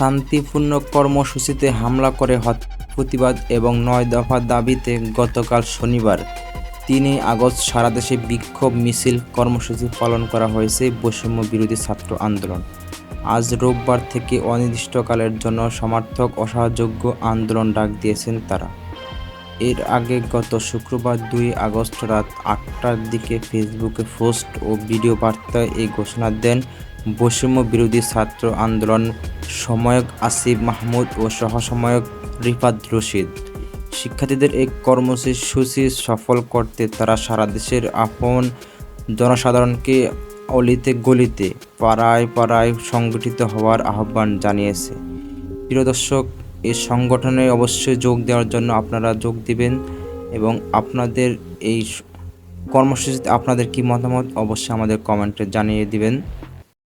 শান্তিপূর্ণ কর্মসূচিতে হামলা করে প্রতিবাদ এবং নয় দফা দাবিতে গতকাল শনিবার তিনই আগস্ট সারা দেশে বিক্ষোভ মিছিল কর্মসূচি পালন করা হয়েছে বৈষম্য বিরোধী ছাত্র আন্দোলন। আজ রোববার থেকে অনির্দিষ্টকালের জন্য সমর্থক অসহযোগ্য আন্দোলন ডাক দিয়েছেন তারা। এর আগে গত শুক্রবার দুই আগস্ট রাত আটটার দিকে ফেসবুকে পোস্ট ও ভিডিও বার্তায় এই ঘোষণা দেন বৈষম্য বিরোধী ছাত্র আন্দোলন সময়ক আসিফ মাহমুদ ও সহসময়ক রিফাত রশিদ। শিক্ষার্থীদের এই কর্মসূচি সফল করতে তারা সারা দেশের আপন জনসাধারণকে অলিতে গলিতে পাড়ায় পাড়ায় সংগঠিত হওয়ার আহ্বান জানিয়েছে। প্রিয় দর্শক, এই সংগঠনে অবশ্যই যোগ দেওয়ার জন্য আপনারা যোগ দিবেন এবং আপনাদের এই কর্মসূচিতে আপনাদের কি মতামত অবশ্যই আমাদের কমেন্টে জানিয়ে দিবেন।